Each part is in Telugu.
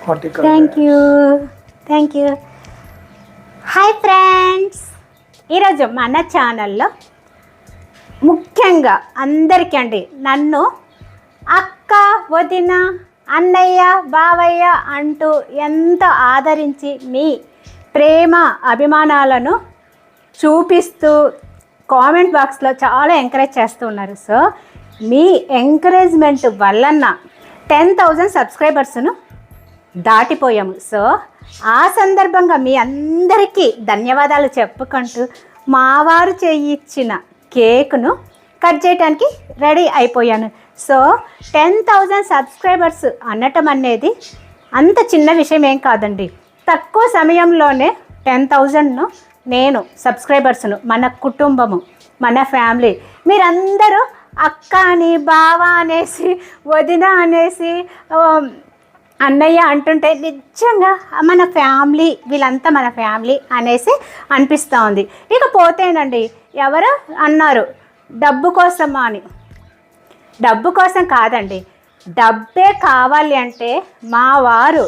Thank you thank you hi friends ఈరోజు మన ఛానల్లో ముఖ్యంగా అందరికీ అండి నన్ను అక్క వదిన అన్నయ్య బావయ్య అంటూ ఎంత ఆదరించి మీ ప్రేమ అభిమానాలను చూపిస్తూ కామెంట్ బాక్స్లో చాలా ఎంకరేజ్ చేస్తూ ఉన్నారు. సో మీ ఎంకరేజ్మెంట్ వలన టెన్ థౌజండ్ సబ్స్క్రైబర్స్ను దాటిపోయాము సో ఆ సందర్భంగా మీ అందరికీ ధన్యవాదాలు చెప్పుకుంటూ మా వారు చేయించిన కేకును కట్ చేయడానికి రెడీ అయిపోయాను. సో టెన్ థౌజండ్ సబ్స్క్రైబర్స్ అనటం అనేది అంత చిన్న విషయం ఏం కాదండి. తక్కువ సమయంలోనే టెన్ థౌజండ్ను నేను సబ్స్క్రైబర్స్ను మన కుటుంబము మన ఫ్యామిలీ మీరందరూ అక్క అని బావ అనేసి వదిన అనేసి అన్నయ్య అంటుంటే నిజంగా మన ఫ్యామిలీ వీళ్ళంతా మన ఫ్యామిలీ అనేసి అనిపిస్తూ ఉంది. ఇకపోతేనండి ఎవరు అన్నారు డబ్బు కోసమా అని. డబ్బు కోసం కాదండి డబ్బే కావాలి అంటే మా వారు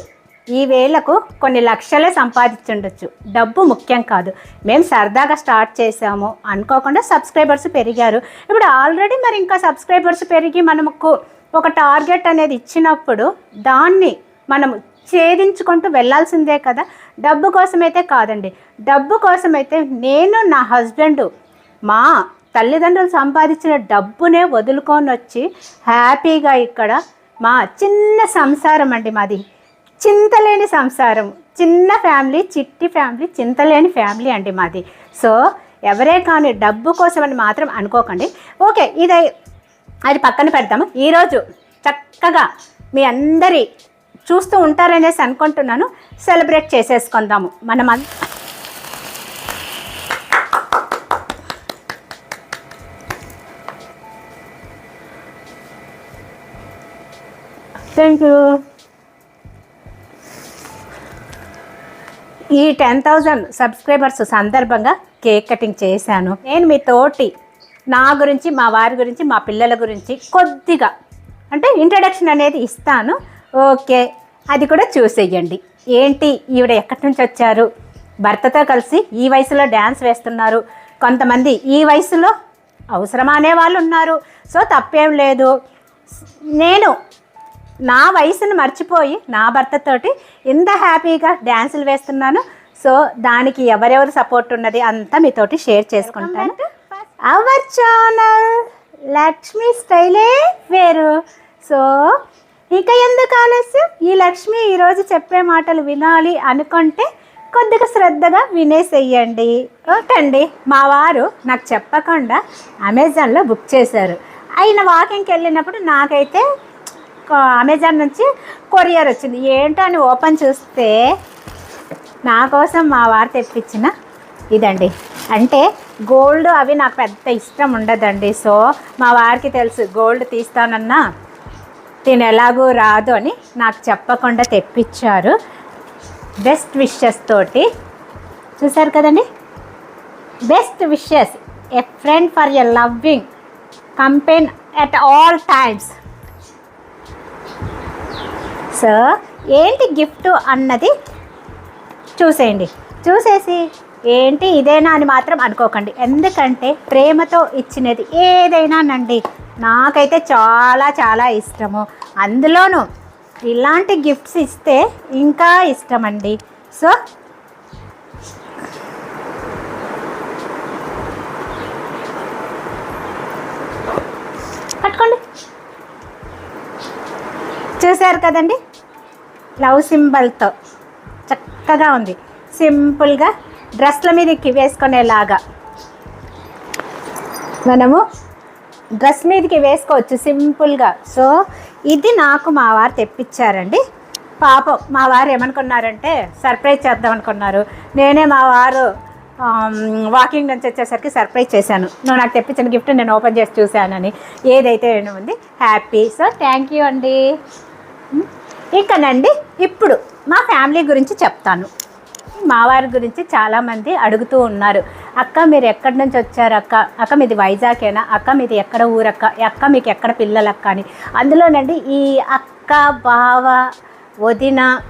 ఈ వేళకు కొన్ని లక్షలే సంపాదించుండొచ్చు. డబ్బు ముఖ్యం కాదు. మేము సరదాగా స్టార్ట్ చేసాము అనుకోకుండా సబ్స్క్రైబర్స్ పెరిగారు. ఇప్పుడు ఆల్రెడీ మరి ఇంకా సబ్స్క్రైబర్స్ పెరిగి మనకు ఒక టార్గెట్ అనేది ఇచ్చినప్పుడు దాన్ని మనము ఛేదించుకుంటూ వెళ్ళాల్సిందే కదా. డబ్బు కోసమైతే కాదండి. డబ్బు కోసమైతే నేను నా హస్బెండ్ మా తల్లిదండ్రులు సంపాదించిన డబ్బునే వదులుకొని వచ్చి హ్యాపీగా ఇక్కడ మా చిన్న సంసారం అండి మాది. చింతలేని సంసారం. చిన్న ఫ్యామిలీ చిట్టి ఫ్యామిలీ చింతలేని ఫ్యామిలీ అండి మాది. సో ఎవరే కానీ డబ్బు కోసం అని మాత్రం అనుకోకండి. ఓకే ఇది అది పక్కన పెడతాము. ఈరోజు చక్కగా మీ అందరి చూస్తూ ఉంటారనేసి అనుకుంటున్నాను. సెలబ్రేట్ చేసేసుకుందాము. మనం థ్యాంక్ యూ ఈ టెన్ థౌజండ్ సబ్స్క్రైబర్స్ సందర్భంగా కేక్ కటింగ్ చేశాను. నేను మీ తోటి నా గురించి మా వారి గురించి మా పిల్లల గురించి కొద్దిగా అంటే ఇంట్రడక్షన్ అనేది ఇస్తాను. ఓకే అది కూడా చూసేయండి. ఏంటి ఈవిడ ఎక్కడి నుంచి వచ్చారు? భర్తతో కలిసి ఈ వయసులో డ్యాన్స్ వేస్తున్నారు. కొంతమంది ఈ వయసులో అవసరమా అనే వాళ్ళు ఉన్నారు. సో తప్పేం లేదు. నేను నా వయసును మర్చిపోయి నా భర్తతోటి ఇంత హ్యాపీగా డ్యాన్సులు వేస్తున్నాను. సో దానికి ఎవరెవరు సపోర్ట్ ఉన్నది అంతా మీతోటి షేర్ చేసుకుంటాను. అవర్ ఛానల్ లక్ష్మి స్టైలే వేరు. సో ఇక ఎందుకు ఆలస్యం? ఈ లక్ష్మి ఈరోజు చెప్పే మాటలు వినాలి అనుకుంటే కొద్దిగా శ్రద్ధగా వినేసేయండి. అండి మా వారు నాకు చెప్పకుండా అమెజాన్లో బుక్ చేశారు. ఆయన వాకింగ్కి వెళ్ళినప్పుడు నాకైతే అమెజాన్ నుంచి కొరియర్ వచ్చింది. ఏంటో అని ఓపెన్ చూస్తే నా కోసం మా వారు తెప్పించిన ఇదండి. అంటే గోల్డ్ అవి నాకు పెద్ద ఇష్టం ఉండదండి. సో మా వారికి తెలుసు గోల్డ్ తీస్తానన్నా నేను ఎలాగూ రాదు అని నాకు చెప్పకుండా తెప్పించారు. బెస్ట్ విషెస్ తోటి. చూసారు కదండి? Best wishes a friend for a loving companion at all times. So ఏంటి గిఫ్ట్ అన్నది చూసేయండి. చూసేసి ఏంటి ఇదేనా అని మాత్రం అనుకోకండి. ఎందుకంటే ప్రేమతో ఇచ్చినది ఏదైనానండి నాకైతే చాలా చాలా ఇష్టము. అందులోనూ ఇలాంటి గిఫ్ట్స్ ఇస్తే ఇంకా ఇష్టం అండి సో పట్టుకోండి. చూశారు కదండి? లవ్ సింబల్తో చక్కగా ఉంది. సింపుల్గా డ్రెస్ల మీదకి వేసుకునేలాగా. మనము డ్రెస్ మీదకి వేసుకోవచ్చు సింపుల్గా. సో ఇది నాకు మా వారు తెప్పించారండి. పాపం మా వారు ఏమనుకున్నారంటే సర్ప్రైజ్ చేద్దాం అనుకున్నారు. నేనే మా వారు వాకింగ్ నుంచి వచ్చేసరికి సర్ప్రైజ్ చేశాను. నువ్వు నాకు తెప్పించిన గిఫ్ట్ నేను ఓపెన్ చేసి చూశానని. ఏదైతే ఉంది హ్యాపీ. సో థ్యాంక్ యూ అండి. ఇకనండి ఇప్పుడు మా ఫ్యామిలీ గురించి చెప్తాను. మా వారి గురించి చాలామంది అడుగుతూ ఉన్నారు. అక్క మీరు ఎక్కడి నుంచి వచ్చారు అక్క? అక్క మీది వైజాగేనా? అక్క మీది ఎక్కడ ఊరక్క? అక్క మీకు ఎక్కడ పిల్లలక్క అని. అందులోనండి ఈ అక్క బావ వదిన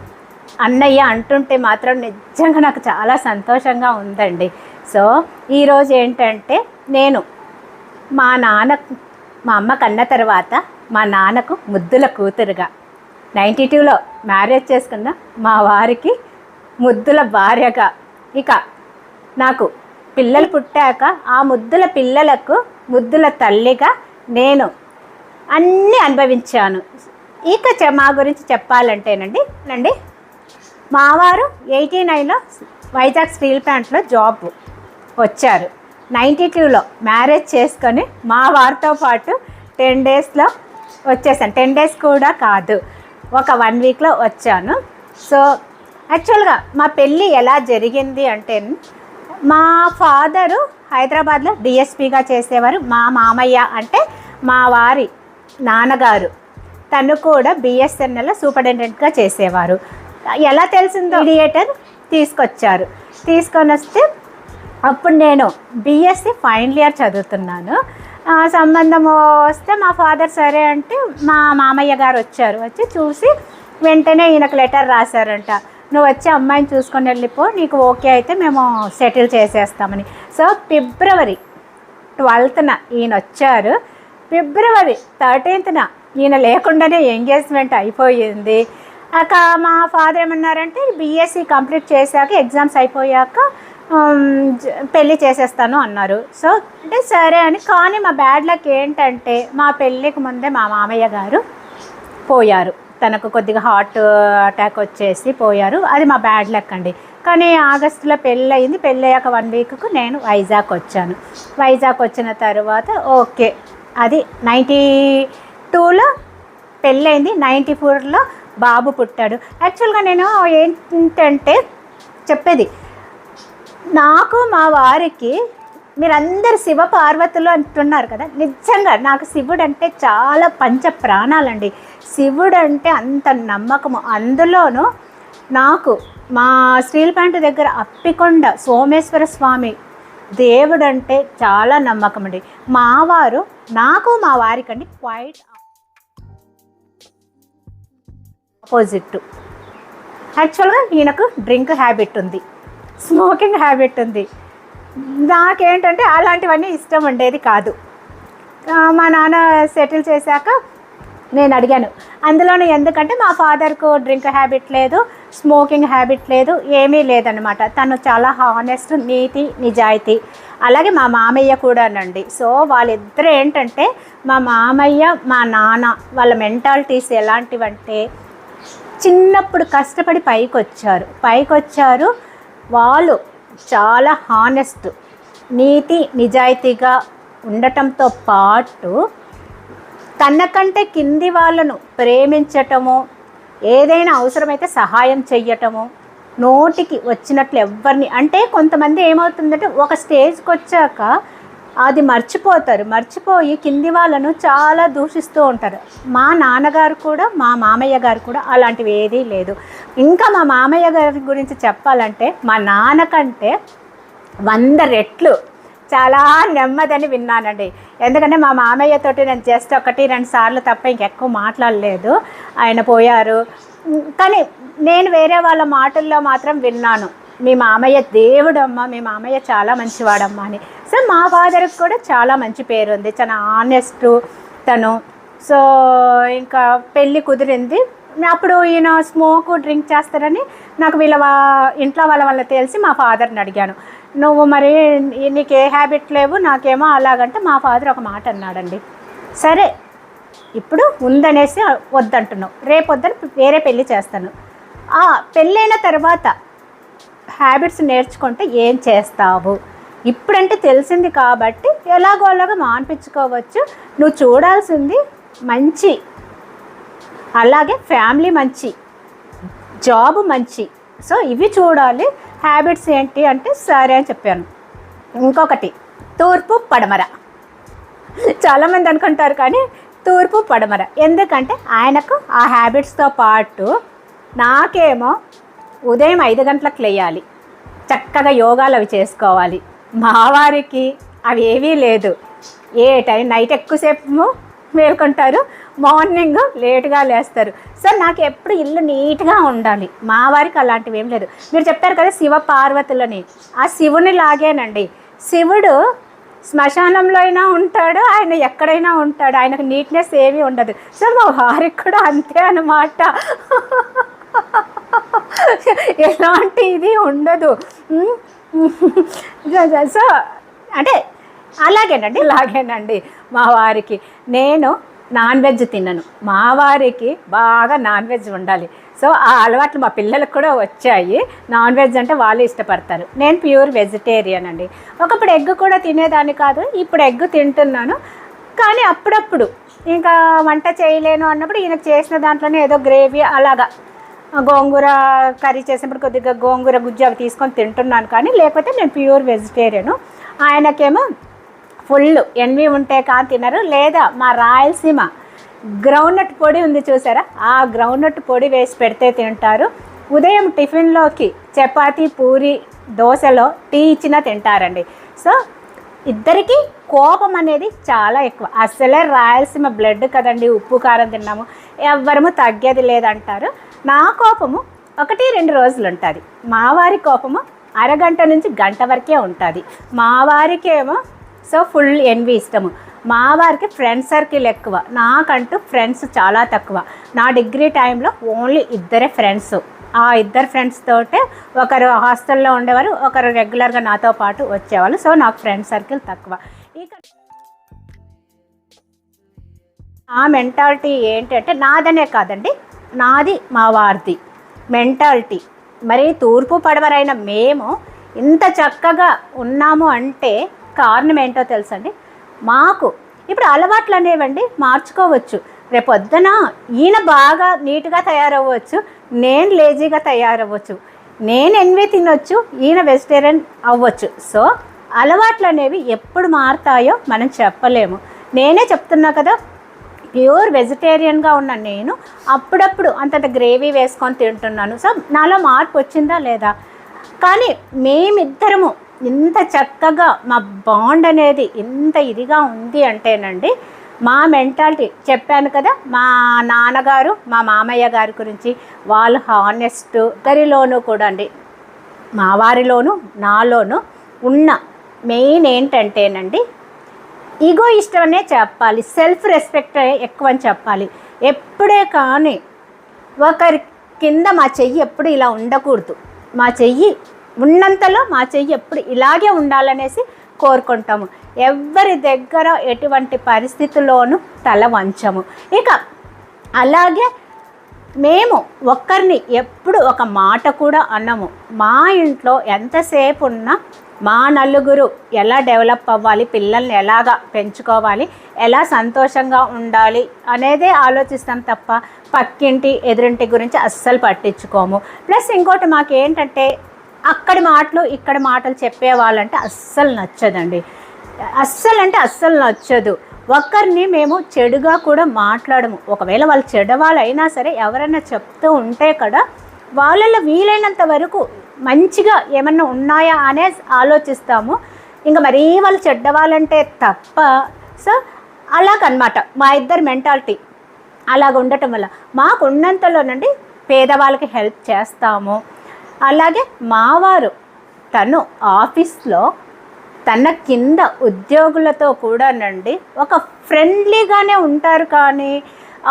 అన్నయ్య అంటుంటే మాత్రం నిజంగా నాకు చాలా సంతోషంగా ఉందండి. సో ఈరోజు ఏంటంటే నేను మా నాన్న మా అమ్మ కన్న తర్వాత మా నాన్నకు ముద్దుల కూతురుగా నైంటీ టూలో మ్యారేజ్ చేసుకున్న మా వారికి ముద్దుల భార్యగా ఇక నాకు పిల్లలు పుట్టాక ఆ ముద్దుల పిల్లలకు ముద్దుల తల్లిగా నేను అన్నీ అనుభవించాను. ఇక మా గురించి చెప్పాలంటేనండి అండి మావారు ఎయిటీ నైన్లో వైజాగ్ స్టీల్ ప్లాంట్లో జాబ్ వచ్చారు. నైంటీ టూలో మ్యారేజ్ చేసుకొని మా వారితో పాటు టెన్ డేస్లో వచ్చేసాను. టెన్ డేస్ కూడా కాదు ఒక వన్ వీక్లో వచ్చాను. సో యాక్చువల్గా మా పెళ్ళి ఎలా జరిగింది అంటే మా ఫాదరు హైదరాబాద్లో డిఎస్పిగా చేసేవారు. మా మామయ్య అంటే మా వారి నాన్నగారు. తను కూడా బిఎస్ఎన్ఎల్ సూపరింటెండెంట్గా చేసేవారు. ఎలా తెలిసిందో మీడియేటర్ తీసుకొచ్చారు. తీసుకొని వస్తే అప్పుడు నేను బీఎస్సీ ఫైనల్ ఇయర్ చదువుతున్నాను. సంబంధం వస్తే మా ఫాదర్ సరే అంటే మా మామయ్య గారు వచ్చారు. వచ్చి చూసి వెంటనే ఈయనకు లెటర్ రాశారంట. నువ్వు వచ్చి అమ్మాయిని చూసుకొని వెళ్ళిపో నీకు ఓకే అయితే మేము సెటిల్ చేసేస్తామని. సో ఫిబ్రవరి ట్వెల్త్న ఈయన వచ్చారు. ఫిబ్రవరి థర్టీన్త్న ఈయన లేకుండానే ఎంగేజ్మెంట్ అయిపోయింది. అక మా ఫాదర్ ఏమన్నారంటే బీఎస్సీ కంప్లీట్ చేశాక ఎగ్జామ్స్ అయిపోయాక పెళ్ళి చేసేస్తాను అన్నారు. సో అంటే సరే అని కానీ మా బ్యాడ్ లక్ ఏంటంటే మా పెళ్ళికి ముందే మా మామయ్య గారు పోయారు. తనకు కొద్దిగా హార్ట్ అటాక్ వచ్చేసి పోయారు. అది మా బ్యాడ్ లక్ అండి. కానీ ఆగస్టులో పెళ్ళి అయింది పెళ్ళి అయ్యాక వన్ వీక్కు నేను వైజాగ్ వచ్చాను. వైజాగ్ వచ్చిన తర్వాత ఓకే అది నైంటీ టూలో పెళ్ళైంది నైంటీ ఫోర్లో బాబు పుట్టాడు. యాక్చువల్గా నేను ఏంటంటే చెప్పేది నాకు మా వారికి మీరందరు శివ పార్వతులు అంటున్నారు కదా. నిజంగా నాకు శివుడు అంటే చాలా పంచ ప్రాణాలండి. శివుడు అంటే అంత నమ్మకము. అందులోనూ నాకు మా స్టీల్ దగ్గర అప్పికొండ సోమేశ్వర స్వామి దేవుడు అంటే చాలా నమ్మకం అండి మా వారు నాకు మా వారికండి క్వైట్ ఆపోజిట్ యాక్చువల్గా ఈయనకు డ్రింక్ హ్యాబిట్ ఉంది. స్మోకింగ్ హ్యాబిట్ ఉంది. నాకేంటంటే అలాంటివన్నీ ఇష్టం ఉండేది కాదు. మా నాన్న సెటిల్ చేశాక నేను అడిగాను. అందులోనే ఎందుకంటే మా ఫాదర్కు డ్రింక్ హ్యాబిట్ లేదు స్మోకింగ్ హ్యాబిట్ లేదు ఏమీ లేదనమాట తను చాలా హానెస్ట్ నీతి నిజాయితీ. అలాగే మా మామయ్య కూడానండి. సో వాళ్ళిద్దరు ఏంటంటే మా మామయ్య మా నాన్న వాళ్ళ మెంటాలిటీస్ ఎలాంటివంటే చిన్నప్పుడు కష్టపడి పైకి వచ్చారు పైకి వచ్చారు వాళ్ళు చాలా హానెస్ట్ నీతి నిజాయితీగా ఉండటంతో పాటు తనకంటే కింది వాళ్ళను ప్రేమించటము ఏదైనా అవసరమైతే సహాయం చెయ్యటము నోటికి వచ్చినట్లు ఎవరిని అంటే కొంతమంది ఏమవుతుందంటే ఒక స్టేజ్కి వచ్చాక అది మర్చిపోతారు. మర్చిపోయి కింది వాళ్ళను చాలా దూషిస్తూ ఉంటారు. మా నాన్నగారు కూడా మా మామయ్య గారు కూడా అలాంటివి ఏదీ లేదు. ఇంకా మా మామయ్య గారి గురించి చెప్పాలంటే మా నాన్నకంటే వంద రెట్లు చాలా నెమ్మదని విన్నానండి. ఎందుకంటే మా మామయ్యతోటి నేను జస్ట్ ఒకటి రెండు సార్లు తప్ప ఇంకెక్కువ మాట్లాడలేదు. ఆయన పోయారు. కానీ నేను వేరే వాళ్ళ మాటల్లో మాత్రం విన్నాను. మీ మామయ్య దేవుడమ్మ మీ మామయ్య చాలా మంచివాడమ్మ అని. సో మా ఫాదర్కి కూడా చాలా మంచి పేరు ఉంది చాలా ఆనెస్ట్ తను. సో ఇంకా పెళ్ళి కుదిరింది. అప్పుడు ఈయన స్మోక్ డ్రింక్ చేస్తారని నాకు వీళ్ళ ఇంట్లో వాళ్ళ వల్ల తెలిసి మా ఫాదర్ని అడిగాను. నువ్వు మరి నీకు ఏ హ్యాబిట్ లేవు నాకేమో అలాగంటే మా ఫాదర్ ఒక మాట అన్నాడండి. సరే ఇప్పుడు ఉందనేసి వద్దంటున్నావు. రేపు వద్దని వేరే పెళ్ళి చేస్తాను. పెళ్ళైన తర్వాత హ్యాబిట్స్ నేర్చుకుంటే ఏం చేస్తావు? ఇప్పుడంటే తెలిసింది కాబట్టి ఎలాగో అలాగో మాన్పించుకోవచ్చు. నువ్వు చూడాల్సింది మంచి అలాగే ఫ్యామిలీ మంచి జాబ్ మంచి. సో ఇవి చూడాలి. హ్యాబిట్స్ ఏంటి అంటే సరే అని చెప్పాను. ఇంకొకటి తూర్పు పడమర. చాలామంది అనుకుంటారు కానీ తూర్పు పడమర. ఎందుకంటే ఆయనకు ఆ హ్యాబిట్స్తో పాటు నాకేమో ఉదయం ఐదు గంటలకు లేయాలి. చక్కగా యోగాలు అవి చేసుకోవాలి. మావారికి అవి ఏవీ లేదు. ఏ టైం నైట్ ఎక్కువసేపు మేల్కొంటారు మార్నింగ్ లేట్గా లేస్తారు. సార్ నాకు ఎప్పుడు ఇల్లు నీట్గా ఉండాలి. మా వారికి అలాంటివి ఏం లేదు. మీరు చెప్తారు కదా శివ పార్వతులని. ఆ శివుని లాగేనండి. శివుడు శ్మశానంలో అయినా ఉంటాడు ఆయన ఎక్కడైనా ఉంటాడు ఆయనకు నీట్నెస్ ఏమీ ఉండదు. సో మా వారికి కూడా అంతే అనమాట ఎలాంటి ఇది ఉండదు. సో అంటే అలాగేనండి. అలాగేనండి. మా వారికి నేను నాన్ వెజ్ తినను. మా వారికి బాగా నాన్ వెజ్ ఉండాలి. సో ఆ అలవాట్లు మా పిల్లలకు కూడా వచ్చాయి. నాన్ వెజ్ అంటే వాళ్ళు ఇష్టపడతారు. నేను ప్యూర్ వెజిటేరియన్ అండి. ఒకప్పుడు ఎగ్ కూడా తినేదాన్ని కాదు. ఇప్పుడు ఎగ్ తింటున్నాను. కానీ అప్పుడప్పుడు ఇంకా వంట చేయలేను అన్నప్పుడు ఈయనకు చేసిన దాంట్లోనే ఏదో గ్రేవీ అలాగా గోంగూర కర్రీ చేసినప్పుడు కొద్దిగా గోంగూర గుజ్జు అవి తీసుకొని తింటున్నాను కానీ లేకపోతే నేను ప్యూర్ వెజిటేరియను ఆయనకేమో ఫుల్ ఎన్వి ఉంటే కానీ తినరు. లేదా మా రాయలసీమ గ్రౌండ్నట్ పొడి ఉంది చూసారా? ఆ గ్రౌండ్నట్ పొడి వేసి పెడితే తింటారు. ఉదయం టిఫిన్లోకి చపాతీ పూరి దోశలో టీ ఇచ్చినా తింటారండి. సో ఇద్దరికి కోపం అనేది చాలా ఎక్కువ. అసలే రాయలసీమ బ్లడ్ కదండి ఉప్పు కారం తిన్నాము. ఎవ్వరము తగ్గేది లేదంటారు. నా కోపము ఒకటి రెండు రోజులు ఉంటుంది మావారి కోపము అరగంట నుంచి గంట వరకే ఉంటుంది. మా సో ఫుల్ ఎన్వి ఇష్టము. మా వారికి ఫ్రెండ్ సర్కిల్ ఎక్కువ. నాకంటూ ఫ్రెండ్స్ చాలా తక్కువ. నా డిగ్రీ టైంలో ఓన్లీ ఇద్దరే ఫ్రెండ్స్. ఆ ఇద్దరు ఫ్రెండ్స్ తోటే ఒకరు హాస్టల్లో ఉండేవారు ఒకరు రెగ్యులర్గా నాతో పాటు వచ్చేవాళ్ళు. సో నాకు ఫ్రెండ్ సర్కిల్ తక్కువ. ఇక ఆ మెంటాలిటీ ఏంటంటే నాదనే కాదండి. నాది మా వారిది. మెంటాలిటీ. మరి తూర్పు పడవరైన మేము ఇంత చక్కగా ఉన్నాము అంటే కారణం ఏంటో తెలుసండి? మాకు ఇప్పుడు అలవాట్లు అనేవండి మార్చుకోవచ్చు. రేపొద్దున ఈయన బాగా నీట్గా తయారవ్వచ్చు నేను లేజీగా తయారవ్వచ్చు నేను ఎన్వి తినొచ్చు ఈయన వెజిటేరియన్ అవ్వచ్చు. సో అలవాట్లు అనేవి ఎప్పుడు మారుతాయో మనం చెప్పలేము. నేనే చెప్తున్నా కదా ప్యూర్ వెజిటేరియన్గా ఉన్న నేను అప్పుడప్పుడు అంతంత గ్రేవీ వేసుకొని తింటున్నాను. సో నాలో మార్పు వచ్చిందా లేదా? కానీ మేమిద్దరము ఇంత చక్కగా మా బాండ్ అనేది ఇంత ఇదిగా ఉంది అంటేనండి మా మెంటాలిటీ చెప్పాను కదా మా నాన్నగారు మా మామయ్య గారి గురించి వాళ్ళు హానెస్ట్ ఇద్దరిలోనూ కూడా అండి మా వారిలోనూ నాలోనూ ఉన్న మెయిన్ ఏంటంటేనండి ఈగో అనే చెప్పాలి సెల్ఫ్ రెస్పెక్ట్ ఎక్కువ అని చెప్పాలి. ఎప్పుడే కానీ ఒకరి కింద మా చెయ్యి ఎప్పుడు ఇలా ఉండకూడదు. మా చెయ్యి ఉన్నంతలో మా చెయ్యి ఎప్పుడు ఇలాగే ఉండాలనేసి కోరుకుంటాము. ఎవరి దగ్గర ఎటువంటి పరిస్థితుల్లోనూ తల వంచము. ఇక అలాగే మేము ఒక్కరిని ఎప్పుడు ఒక మాట కూడా అన్నము మా ఇంట్లో ఎంతసేపు ఉన్నా మా నలుగురు ఎలా డెవలప్ అవ్వాలి పిల్లల్ని ఎలాగా పెంచుకోవాలి ఎలా సంతోషంగా ఉండాలి అనేదే ఆలోచిస్తాం తప్ప పక్కింటి ఎదురింటి గురించి అస్సలు పట్టించుకోము. ప్లస్ ఇంకోటి మాకు ఏంటంటే అక్కడి మాటలు ఇక్కడ మాటలు చెప్పేవాళ్ళంటే అస్సలు నచ్చదండి. అస్సలు అంటే అస్సలు నచ్చదు. ఒక్కరిని మేము చెడుగా కూడా మాట్లాడము. ఒకవేళ వాళ్ళు చెడ్డవాళ్ళు అయినా సరే ఎవరైనా చెప్తూ ఉంటే కదా వాళ్ళలో వీలైనంత వరకు మంచిగా ఏమన్నా ఉన్నాయా అనే ఆలోచిస్తాము. ఇంకా మరీ వాళ్ళు చెడ్డవాళ్ళంటే తప్ప సో అలాగనమాట. మా ఇద్దరు మెంటాలిటీ అలాగ ఉండటం వల్ల. మాకు ఉన్నంతలోనండి పేదవాళ్ళకి హెల్ప్ చేస్తాము. అలాగే మావారు తను ఆఫీస్లో తన కింద ఉద్యోగులతో కూడానండి ఒక ఫ్రెండ్లీగానే ఉంటారు కానీ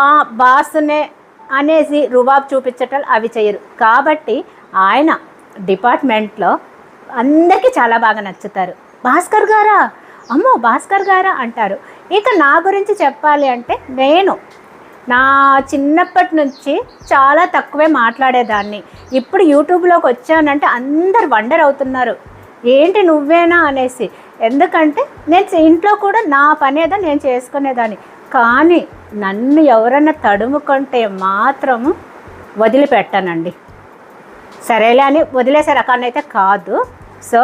ఆ బాస్నే అనేసి రుబాబ్ చూపించటం అవి చేయరు. కాబట్టి ఆయన డిపార్ట్మెంట్లో అందరికీ చాలా బాగా నచ్చుతారు. భాస్కర్ గారా? అమ్మో భాస్కర్ గారా అంటారు. ఇక నా గురించి చెప్పాలి అంటే నేను. నా చిన్నప్పటి నుంచి చాలా తక్కువే మాట్లాడేదాన్ని. ఇప్పుడు యూట్యూబ్లోకి వచ్చానంటే అందరు వండర్ అవుతున్నారు. ఏంటి నువ్వేనా అనేసి. ఎందుకంటే నేను ఇంట్లో కూడా నా పని ఏదో నేను చేసుకునేదాన్ని. కానీ నన్ను ఎవరన్నా తడుముకుంటే మాత్రము వదిలిపెట్టానండి. సరేలే అని వదిలేసే రకాన్ని అయితే కాదు. సో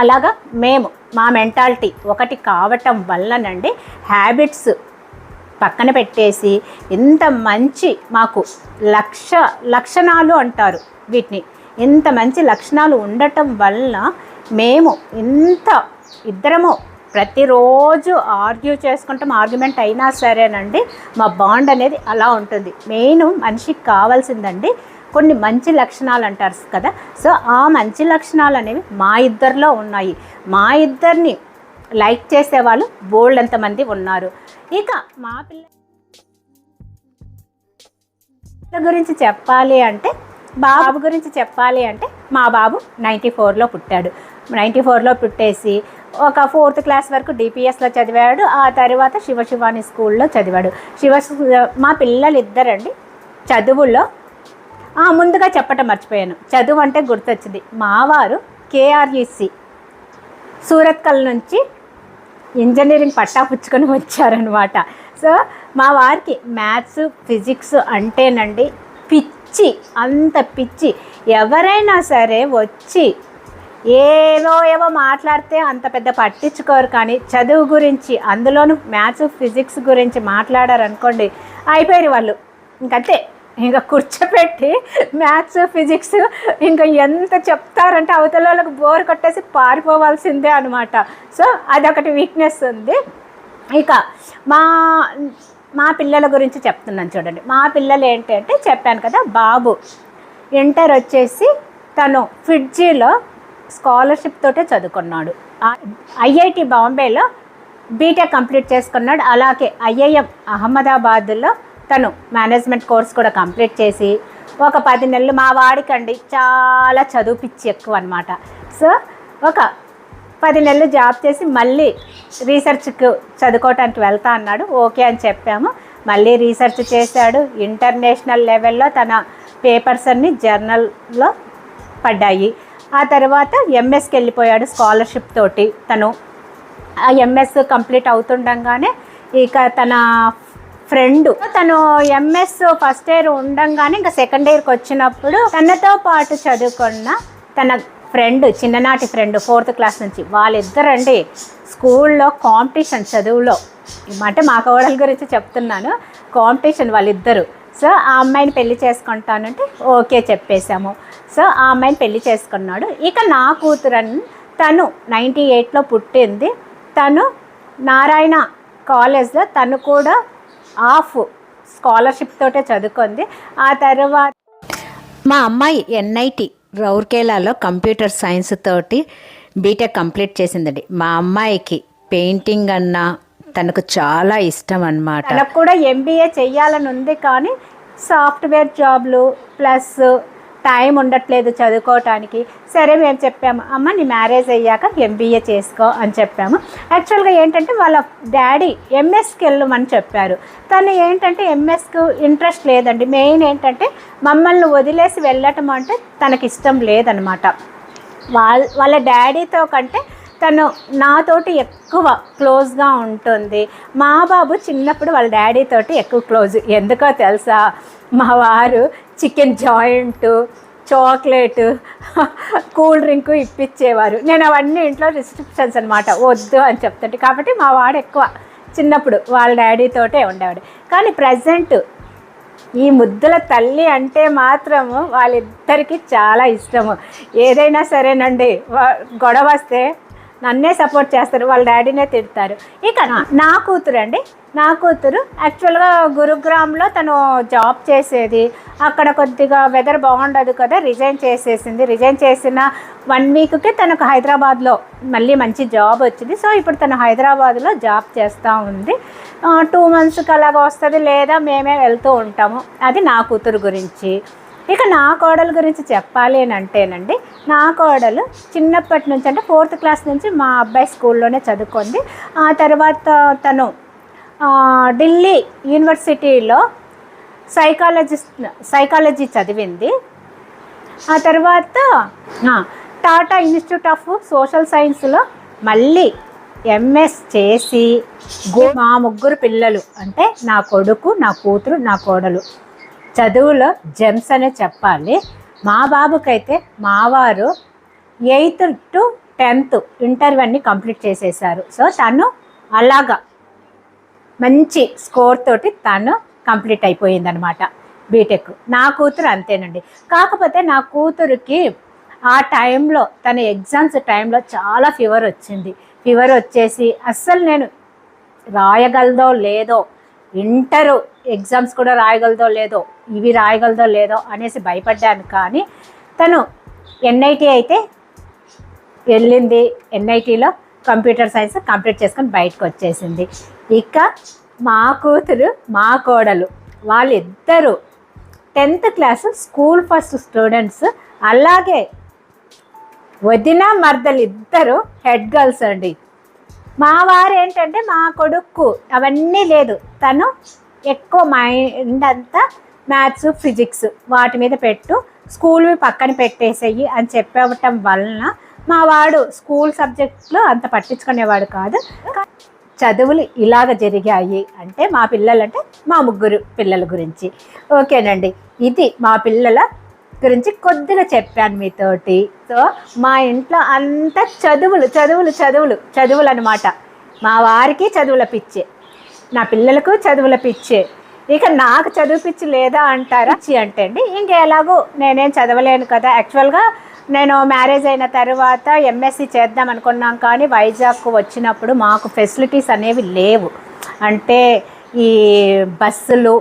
అలాగా మేము మా మెంటాలిటీ ఒకటి కావటం వల్లనండి హ్యాబిట్స్ పక్కన పెట్టేసి ఇంత మంచి మాకు లక్ష లక్షణాలు అంటారు వీటిని. ఇంత మంచి లక్షణాలు ఉండటం వల్ల మేము ఇంత ఇద్దరము ప్రతిరోజు ఆర్గ్యూ చేసుకుంటాం ఆర్గ్యుమెంట్ అయినా సరేనండి. మా బాండ్ అనేది అలా ఉంటుంది. మెయిన్ మనిషికి కావాల్సిందండి కొన్ని మంచి లక్షణాలు అంటారు కదా. సో ఆ మంచి లక్షణాలు అనేవి మా ఇద్దరిలో ఉన్నాయి. మా ఇద్దరిని లైక్ చేసేవాళ్ళు బోల్డ్ ఎంతమంది ఉన్నారు. ఇక మా పిల్ల గురించి చెప్పాలి అంటే బాబు గురించి చెప్పాలి అంటే మా బాబు నైంటీ ఫోర్లో పుట్టాడు. నైంటీ ఫోర్లో పుట్టేసి ఒక ఫోర్త్ క్లాస్ వరకు డిపిఎస్లో చదివాడు. ఆ తర్వాత శివశివాని స్కూల్లో చదివాడు. శివ మా పిల్లలు ఇద్దరండి చదువుల్లో ముందుగా చెప్పటం మర్చిపోయాను. చదువు అంటే గుర్తొచ్చింది. మావారు కేఆర్ఈసి సూరత్కల్ నుంచి ఇంజనీరింగ్ పట్టా పుచ్చుకొని వచ్చారనమాట సో మా వారికి మ్యాథ్స్ ఫిజిక్స్ అంటేనండి పిచ్చి అంత పిచ్చి. ఎవరైనా సరే వచ్చి ఏవో ఏవో మాట్లాడితే అంత పెద్ద పట్టించుకోరు కానీ చదువు గురించి అందులోనూ మ్యాథ్స్ ఫిజిక్స్ గురించి మాట్లాడారనుకోండి అయిపోయారు వాళ్ళు. ఇంకంతే. ఇంకా కూర్చోపెట్టి మ్యాథ్స్ ఫిజిక్స్ ఇంకా ఎంత చెప్తారంటే అవతల వాళ్ళకి బోర్ కొట్టేసి పారిపోవాల్సిందే అనమాట సో అదొకటి వీక్నెస్ ఉంది. ఇక మా మా పిల్లల గురించి చెప్తున్నాను చూడండి. మా పిల్లలు ఏంటంటే చెప్పాను కదా బాబు ఇంటర్ వచ్చేసి తను ఫిడ్జీలో స్కాలర్షిప్ తోటే చదువుకున్నాడు. ఐఐటి బాంబేలో బీటెక్ కంప్లీట్ చేసుకున్నాడు. అలాగే ఐఐఎం అహ్మదాబాద్లో తను మేనేజ్మెంట్ కోర్స్ కూడా కంప్లీట్ చేసి ఒక పది నెలలు మా వాడికండి చాలా చదువు పిచ్చి ఎక్కువ అనమాట సో ఒక పది నెలలు జాబ్ చేసి మళ్ళీ రీసెర్చ్కు చదువుకోవటానికి వెళ్తా అన్నాడు. ఓకే అని చెప్పాము. మళ్ళీ రీసెర్చ్ చేశాడు. ఇంటర్నేషనల్ లెవెల్లో తన పేపర్స్ అన్ని జర్నల్లో పడ్డాయి. ఆ తర్వాత ఎంఎస్కి వెళ్ళిపోయాడు స్కాలర్షిప్ తోటి తను. ఆ ఎంఎస్ కంప్లీట్ అవుతుండగానే ఇక తన ఫ్రెండ్. తను ఎంఎస్ ఫస్ట్ ఇయర్ ఉండంగానే ఇంకా సెకండ్ ఇయర్కి వచ్చినప్పుడు తనతో పాటు చదువుకున్న తన ఫ్రెండ్ చిన్ననాటి ఫ్రెండ్ ఫోర్త్ క్లాస్ నుంచి వాళ్ళిద్దరండి స్కూల్లో కాంపిటీషన్ చదువులో. అంటే మా కోడల గురించి చెప్తున్నాను. కాంపిటీషన్ వాళ్ళిద్దరు. సో ఆ అమ్మాయిని పెళ్ళి చేసుకుంటానంటే ఓకే చెప్పేశాము. సో ఆ అమ్మాయిని పెళ్ళి చేసుకున్నాడు. ఇక నా కూతురని తను నైంటీ ఎయిట్లో పుట్టింది. తను నారాయణ కాలేజ్లో తను కూడా హాఫ్ స్కాలర్షిప్ తోటే చదువుకుంది. ఆ తర్వాత మా అమ్మాయి ఎన్ఐటి రౌర్కేలాలో కంప్యూటర్ సైన్స్ తోటి బీటెక్ కంప్లీట్ చేసిందండి. మా అమ్మాయికి పెయింటింగ్ అన్నా తనకు చాలా ఇష్టం అన్నమాట. తనకు కూడా ఎంబీఏ చేయాలని ఉంది కానీ సాఫ్ట్వేర్ జాబ్లు ప్లస్ టైం ఉండట్లేదు చదువుకోవటానికి. సరే మేము చెప్పాము అమ్మ నీ మ్యారేజ్ అయ్యాక ఎంబీఏ చేసుకో అని చెప్పాము. యాక్చువల్గా ఏంటంటే వాళ్ళ డాడీ ఎంఎస్కి వెళ్ళమని చెప్పారు. తను ఏంటంటే ఎంఎస్కు ఇంట్రెస్ట్ లేదండి. మెయిన్ ఏంటంటే మమ్మల్ని వదిలేసి వెళ్ళటం అంటే తనకి ఇష్టం లేదనమాట. వాళ్ళ వాళ్ళ డాడీతో కంటే తను నాతోటి ఎక్కువ క్లోజ్గా ఉంటుంది. మా బాబు చిన్నప్పుడు వాళ్ళ డాడీ తోటి ఎక్కువ క్లోజ్. ఎందుకో తెలుసా? మా వారు chicken joint chocolate cool drink ఇప్పించేవారు నేను అవన్నీ ఇంట్లో రిస్ట్రిక్షన్స్ అనమాట వద్దు అని చెప్తుంటే. కాబట్టి మా వాడు ఎక్కువ చిన్నప్పుడు వాళ్ళ డాడీతోటే ఉండేవాడు. కానీ ప్రజెంట్ ఈ ముద్దుల తల్లి అంటే మాత్రము వాళ్ళిద్దరికీ చాలా ఇష్టము. ఏదైనా సరేనండి గొడవ వస్తే నన్నే సపోర్ట్ చేస్తారు వాళ్ళ డాడీనే తిడతారు. ఇక నా- కూతురు అండి నా కూతురు యాక్చువల్గా గురుగ్రామ్లో తను జాబ్ చేసేది. అక్కడ కొద్దిగా వెదర్ బాగుండదు కదా రిజైన్ చేసేసింది. రిజైన్ చేసిన వన్ వీక్కి తనకు హైదరాబాద్లో మళ్ళీ మంచి జాబ్ వచ్చింది. సో ఇప్పుడు తను హైదరాబాద్లో జాబ్ చేస్తూ ఉంది. టూ మంత్స్కి అలాగ వస్తుంది లేదా మేమే వెళ్తూ ఉంటాము. అది నా కూతురు గురించి. ఇక నా కోడలు గురించి చెప్పాలి అని అంటేనండి నా కోడలు చిన్నప్పటి నుంచి అంటే ఫోర్త్ క్లాస్ నుంచి మా అబ్బాయి స్కూల్లోనే చదువుకుంది. ఆ తర్వాత తను ఢిల్లీ యూనివర్సిటీలో సైకాలజిస్ట్ సైకాలజీ చదివింది. ఆ తర్వాత టాటా ఇన్స్టిట్యూట్ ఆఫ్ సోషల్ సైన్స్లో మళ్ళీ ఎంఎస్ చేసి మా ముగ్గురు పిల్లలు అంటే నా కొడుకు నా కూతురు నా కోడలు. చదువులో జెమ్స్ అనే చెప్పాలి. మా బాబుకైతే మావారు ఎయిత్ టు టెన్త్ ఇంటర్వెన్ని కంప్లీట్ చేసేసారు. సో తను అలాగా మంచి స్కోర్ తోటి తను కంప్లీట్ అయిపోయిందనమాట బీటెక్. నా కూతురు అంతేనండి. కాకపోతే నా కూతురికి ఆ టైంలో తన ఎగ్జామ్స్ టైంలో చాలా ఫీవర్ వచ్చింది. ఫీవర్ వచ్చేసి అస్సలు నేను రాయగలదో లేదో ఇంటరు ఎగ్జామ్స్ కూడా రాయగలదో లేదో ఇవి రాయగలదో లేదో అనేసి భయపడ్డాను. కానీ తను ఎన్ఐటి అయితే వెళ్ళింది. ఎన్ఐటీలో కంప్యూటర్ సైన్స్ కంప్లీట్ చేసుకొని బయటకు వచ్చేసింది. ఇక మా కూతురు మా కోడలు వాళ్ళిద్దరూ tenth class school first students. అలాగే వదిన మర్దలు ఇద్దరు హెడ్ గర్ల్స్ అండి. మా వారు ఏంటంటే మా కొడుకు అవన్నీ లేదు. తను ఎక్కువ మైండ్ అంతా మ్యాథ్స్ ఫిజిక్స్ వాటి మీద పెట్టు స్కూల్ పక్కన పెట్టేసేయి అని చెప్పవటం వలన మా వాడు స్కూల్ సబ్జెక్టులు అంత పట్టించుకునేవాడు కాదు. చదువులు ఇలాగ జరిగాయి అంటే మా పిల్లలంటే మా ముగ్గురు పిల్లల గురించి. ఓకేనండి. ఇది మా పిల్లల గురించి కొద్దిగా చెప్పాను మీతోటి. సో మా ఇంట్లో అంతా చదువులు చదువులు చదువులు చదువులు అనమాట మా వారికి చదువుల పిచ్చే. నా పిల్లలకు చదువుల పిచ్చే. ఇక నాకు చదువు పిచ్చి లేదా అంటారా? చి అంటే అండి. ఇంకెలాగో నేనేం చదవలేను కదా. యాక్చువల్గా నేను మ్యారేజ్ అయిన తర్వాత ఎంఎస్సి చేద్దాం అనుకున్నాం కానీ వైజాగ్కు వచ్చినప్పుడు మాకు ఫెసిలిటీస్ అనేవి లేవు. అంటే ఈ బస్సులు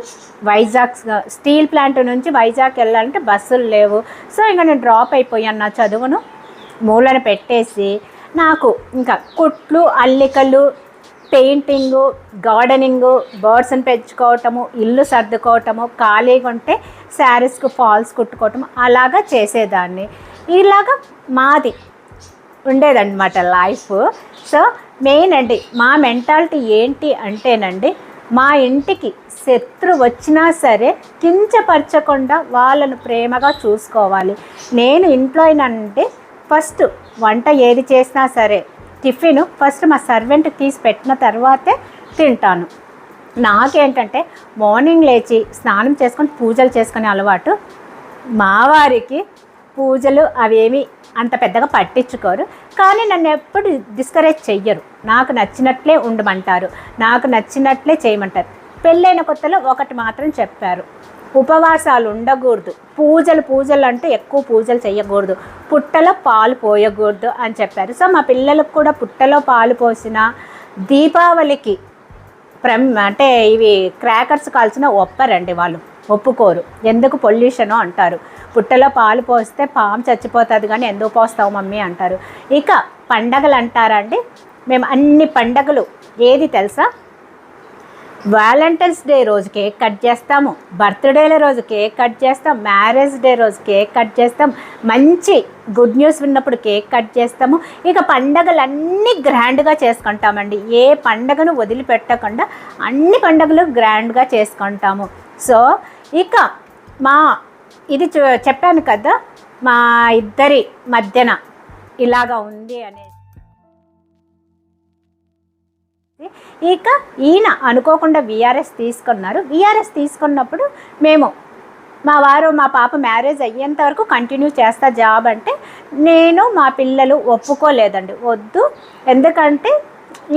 వైజాగ్ స్టీల్ ప్లాంట్ నుంచి వైజాగ్ వెళ్ళాలంటే బస్సులు లేవు. సో ఇంకా నేను డ్రాప్ అయిపోయాను నా చదువును. మూలన పెట్టేసి నాకు ఇంకా కుట్లు అల్లికలు పెయింటింగు గార్డెనింగు బర్డ్స్ని పెంచుకోవటము ఇల్లు సర్దుకోవటము ఖాళీగా ఉంటే శారీస్కు ఫాల్స్ కుట్టుకోవటం అలాగా చేసేదాన్ని. ఇలాగా మాది ఉండేదన్నమాట లైఫ్. సో మెయిన్ అండి మా మెంటాలిటీ ఏంటి అంటేనండి మా ఇంటికి శత్రు వచ్చినా సరే కించపరచకుండా వాళ్ళను ప్రేమగా చూసుకోవాలి. నేను ఇంట్లో అంటే ఫస్ట్ వంట ఏది చేసినా సరే టిఫిన్ ఫస్ట్ మా సర్వెంట్ తీసి పెట్టిన తర్వాతే తింటాను. నాకేంటంటే మార్నింగ్ లేచి స్నానం చేసుకొని పూజలు చేసుకునే అలవాటు మా వారికి పూజలు అవేమి అంత పెద్దగా పట్టించుకోరు. కానీ నన్ను ఎప్పుడు డిస్కరేజ్ చెయ్యరు. నాకు నచ్చినట్లే ఉండమంటారు. నాకు నచ్చినట్లే చేయమంటారు. పెళ్ళైన కొత్తలో ఒకటి మాత్రం చెప్పారు. ఉపవాసాలు ఉండకూడదు. పూజలు పూజలు అంటే ఎక్కువ పూజలు చేయకూడదు పుట్టలో పాలు పోయకూడదు అని చెప్పారు. సో మా పిల్లలకు కూడా పుట్టలో పాలు పోసిన దీపావళికి ప్రమ్ అంటే ఇవి క్రాకర్స్ కాల్చిన ఒప్పరండి వాళ్ళు. ఒప్పుకోరు. ఎందుకు పొల్యూషను అంటారు. పుట్టలో పాలు పోస్తే పాము చచ్చిపోతుంది కానీ ఎందుకు పోస్తావు మమ్మీ అంటారు. ఇక పండగలు అంటారండి మేము అన్ని పండగలు ఏది తెలుసా? వ్యాలంటైన్స్ డే రోజు కేక్ కట్ చేస్తాము. బర్త్డేల రోజు కేక్ కట్ చేస్తాం. మ్యారేజ్ డే రోజు కేక్ కట్ చేస్తాం. మంచి గుడ్ న్యూస్ విన్నప్పుడు కేక్ కట్ చేస్తాము. ఇక పండగలన్నీ గ్రాండ్గా చేసుకుంటామండి. ఏ పండగను వదిలిపెట్టకుండా అన్ని పండగలు గ్రాండ్గా చేసుకుంటాము. సో ఇక మా ఇది చెప్పాను కదా మా ఇద్దరి మధ్యన ఇలాగా ఉంది అనేది ఇక ఈయన అనుకోకుండా విఆర్ఎస్ తీసుకున్నారు. విఆర్ఎస్ తీసుకున్నప్పుడు మేము మా వారు మా పాప మ్యారేజ్ అయ్యేంత వరకు కంటిన్యూ చేస్తా జాబ్ అంటే నేను మా పిల్లలు ఒప్పుకోలేదండి. వద్దు. ఎందుకంటే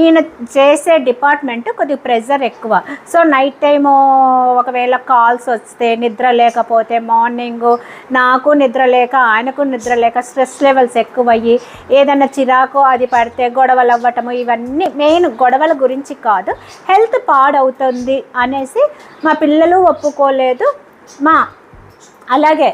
ఈయన చేసే డిపార్ట్మెంట్ కొద్దిగా ప్రెషర్ ఎక్కువ. సో నైట్ టైము ఒకవేళ కాల్స్ వస్తే నిద్ర లేకపోతే మార్నింగ్ నాకు నిద్ర లేక ఆయనకు నిద్ర లేక స్ట్రెస్ లెవెల్స్ ఎక్కువయ్యి ఏదైనా చిరాకు అది పడితే గొడవలు అవ్వటము ఇవన్నీ మెయిన్ గొడవల గురించి కాదు. హెల్త్ పాడవుతుంది అనేసి మా పిల్లలు ఒప్పుకోలేదు. మా అలాగే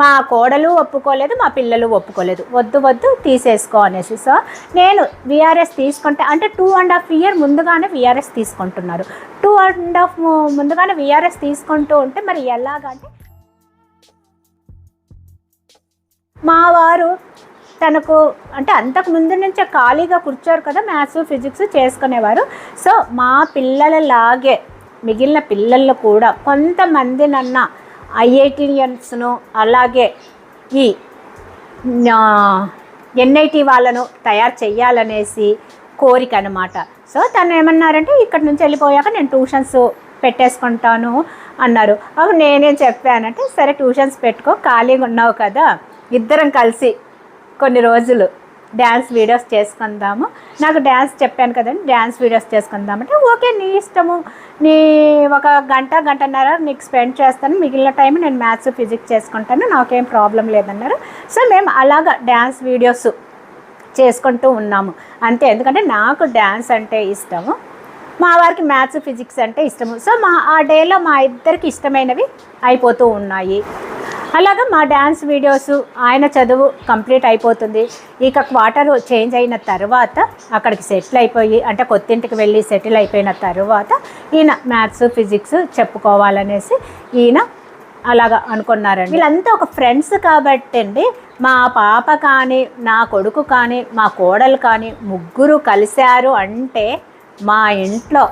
మా కోడలు ఒప్పుకోలేదు మా పిల్లలు ఒప్పుకోలేదు. వద్దు వద్దు తీసేసుకో అనేసి. సో నేను విఆర్ఎస్ తీసుకుంటే అంటే టూ అండ్ హాఫ్ ఇయర్ ముందుగానే విఆర్ఎస్ తీసుకుంటున్నారు. టూ అండ్ హాఫ్ ముందుగానే విఆర్ఎస్ తీసుకుంటూ ఉంటే మరి ఎలాగంటే మా వారు తనకు అంటే అంతకు ముందు నుంచే ఖాళీగా కూర్చోరు కదా మ్యాథ్స్ ఫిజిక్స్ చేసుకునేవారు. సో మా పిల్లలలాగే మిగిలిన పిల్లలు కూడా కొంతమందినన్నా ఐఐటియన్స్ను అలాగే ఈ ఎన్ఐటి వాళ్ళను తయారు చేయాలనేసి కోరిక అనమాట సో తను ఏమన్నారంటే ఇక్కడ నుంచి వెళ్ళిపోయాక నేను ట్యూషన్స్ పెట్టేసుకుంటాను అన్నారు. అప్పుడు నేనేం చెప్పానంటే సరే ట్యూషన్స్ పెట్టుకో ఖాళీగా ఉన్నావు కదా ఇద్దరం కలిసి కొన్ని రోజులు డ్యాన్స్ వీడియోస్ చేసుకుందాము. నాకు డ్యాన్స్ చెప్పాను కదండి డ్యాన్స్ వీడియోస్ చేసుకుందామంటే ఓకే నీ ఇష్టము. నీ ఒక గంట గంటన్నర నీకు స్పెండ్ చేస్తాను. మిగిలిన టైం నేను మ్యాథ్స్ ఫిజిక్స్ చేసుకుంటాను. నాకేం ప్రాబ్లం లేదన్నారు. సో మేము అలాగా డ్యాన్స్ వీడియోస్ చేసుకుంటూ ఉన్నాము. అంతే. ఎందుకంటే నాకు డ్యాన్స్ అంటే ఇష్టము. మా వారికి మ్యాథ్స్ ఫిజిక్స్ అంటే ఇష్టము. సో మా ఆ డేలో మా ఇద్దరికి ఇష్టమైనవి అయిపోతూ ఉన్నాయి. అలాగా మా డ్యాన్స్ వీడియోస్ ఆయన చదువు కంప్లీట్ అయిపోతుంది. ఇక క్వార్టర్ చేంజ్ అయిన తర్వాత అక్కడికి సెటిల్ అయిపోయి అంటే కొత్తింటికి వెళ్ళి సెటిల్ అయిపోయిన తర్వాత ఈయన మ్యాథ్స్ ఫిజిక్స్ చెప్పుకోవాలనేసి ఈయన అలాగా అనుకున్నారండి. వీళ్ళంతా ఒక ఫ్రెండ్స్ కాబట్టి అండి మా పాప కానీ నా కొడుకు కానీ మా కోడలు కానీ ముగ్గురు కలిశారు అంటే మా ఇంట్లో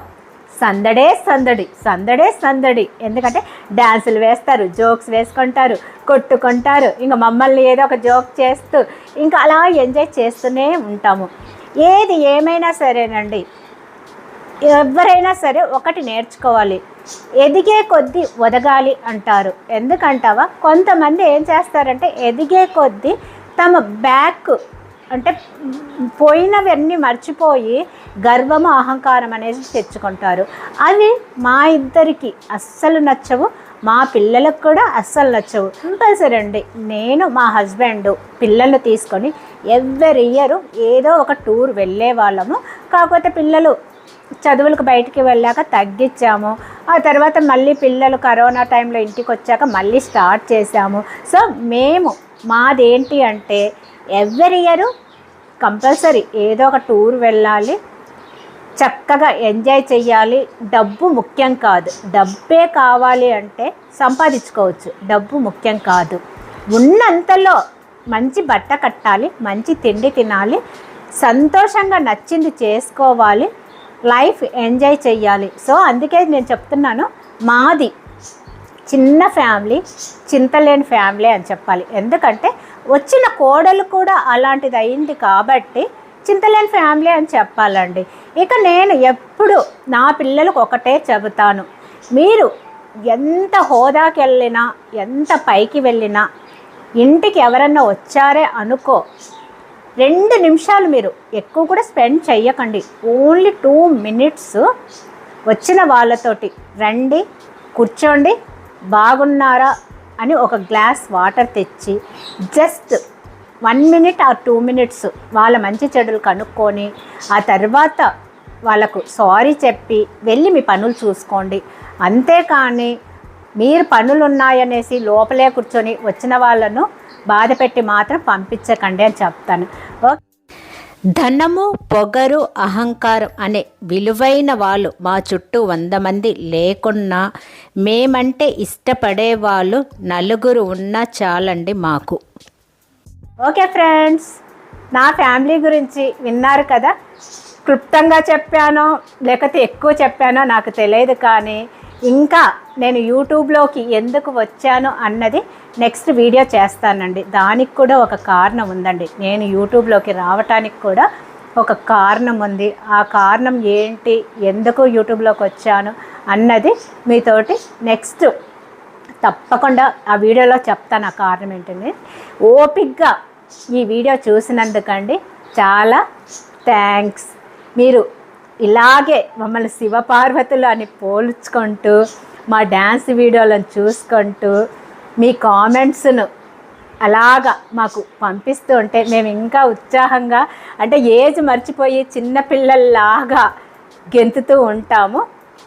సందడే సందడి సందడే సందడి. ఎందుకంటే డ్యాన్సులు వేస్తారు జోక్స్ వేసుకుంటారు కొట్టుకుంటారు. ఇంకా మమ్మల్ని ఏదో ఒక జోక్ చేస్తూ ఇంకా అలా ఎంజాయ్ చేస్తూనే ఉంటాము. ఏది ఏమైనా సరేనండి. ఎవరైనా సరే ఒకటి నేర్చుకోవాలి. ఎదిగే కొద్దీ ఒదగాలి అంటారు. ఎందుకంటావా? కొంతమంది ఏం చేస్తారంటే ఎదిగే కొద్దీ తమ బ్యాక్ అంటే పోయినవన్నీ మర్చిపోయి గర్వము అహంకారం అనేది తెచ్చుకుంటారు. అవి మా ఇద్దరికి అస్సలు నచ్చవు మా పిల్లలకు కూడా అస్సలు నచ్చవు. కంపల్సరీ అండి. నేను మా హస్బెండ్ పిల్లలు తీసుకొని ఎవ్రీ ఇయర్ ఏదో ఒక టూర్ వెళ్ళే వాళ్ళము. కాకపోతే పిల్లలు చదువులకు బయటికి వెళ్ళాక తగ్గించాము. ఆ తర్వాత మళ్ళీ పిల్లలు కరోనా టైంలో ఇంటికి వచ్చాక మళ్ళీ స్టార్ట్ చేశాము. సో మేము మాదేంటి అంటే ఎవ్రీ ఇయర్ కంపల్సరీ ఏదో ఒక టూర్ వెళ్ళాలి. చక్కగా ఎంజాయ్ చేయాలి డబ్బు ముఖ్యం కాదు. డబ్బే కావాలి అంటే సంపాదించుకోవచ్చు. డబ్బు ముఖ్యం కాదు. ఉన్నంతలో మంచి బట్ట కట్టాలి మంచి తిండి తినాలి సంతోషంగా నచ్చింది చేసుకోవాలి లైఫ్ ఎంజాయ్ చేయాలి సో అందుకే నేను చెప్తున్నాను మాది చిన్న ఫ్యామిలీ చింతలేని ఫ్యామిలీ అని చెప్పాలి. ఎందుకంటే వచ్చిన కోడలు కూడా అలాంటిది అయింది కాబట్టి చింతలేని ఫ్యామిలీ అని చెప్పాలండి. ఇక నేను ఎప్పుడు నా పిల్లలకు ఒకటే చెబుతాను. మీరు ఎంత హోదాకి వెళ్ళినా ఎంత పైకి వెళ్ళినా ఇంటికి ఎవరన్నా వచ్చారే అనుకో రెండు నిమిషాలు మీరు ఎక్కువ కూడా స్పెండ్ చెయ్యకండి. ఓన్లీ టూ మినిట్స్ వచ్చిన వాళ్ళతోటి రండి కూర్చోండి బాగున్నారా అని ఒక గ్లాస్ వాటర్ తెచ్చి just one minute or two minutes వాళ్ళ మంచి చెడులు కనుక్కొని ఆ తర్వాత వాళ్ళకు సారీ చెప్పి వెళ్ళి మీ పనులు చూసుకోండి. అంతేకాని మీరు పనులు ఉన్నాయనేసి లోపలే కూర్చొని వచ్చిన వాళ్ళను బాధ పెట్టి మాత్రం పంపించకండి అని చెప్తాను. ఓకే. ధనము పొగరు అహంకారం అనే విలువైన వాళ్ళు మా చుట్టూ వంద మంది లేకున్నా మేమంటే ఇష్టపడే వాళ్ళు నలుగురు ఉన్నా చాలండి మాకు. ఓకే ఫ్రెండ్స్ నా ఫ్యామిలీ గురించి విన్నారు కదా? క్లుప్తంగా చెప్పానో లేకపోతే ఎక్కువ చెప్పానో నాకు తెలియదు కానీ ఇంకా నేను యూట్యూబ్లోకి ఎందుకు వచ్చాను అన్నది నెక్స్ట్ వీడియో చేస్తానండి. దానికి కూడా ఒక కారణం ఉందండి. నేను యూట్యూబ్లోకి రావటానికి కూడా ఒక కారణం ఉంది. ఆ కారణం ఏంటి? ఎందుకు యూట్యూబ్లోకి వచ్చాను అన్నది మీతోటి నెక్స్ట్ తప్పకుండా ఆ వీడియోలో చెప్తాను. ఆ కారణం ఏంటని ఓపిక్గా ఈ వీడియో చూసినందుకండి చాలా థ్యాంక్స్. మీరు ఇలాగే మమ్మల్ని శివపార్వతులు అని పోల్చుకుంటూ మా డ్యాన్స్ వీడియోలను చూసుకుంటూ మీ కామెంట్స్ను అలాగా మాకు పంపిస్తూ ఉంటే మేము ఇంకా ఉత్సాహంగా అంటే ఏజ్ మర్చిపోయి చిన్నపిల్లల్లాగా గెంతుతూ ఉంటాము.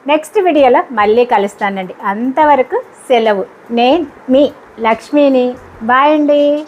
నెక్స్ట్ వీడియోలో మళ్ళీ కలుస్తానండి. అంతవరకు సెలవు. నేను మీ లక్ష్మిని. బాయ్ అండి.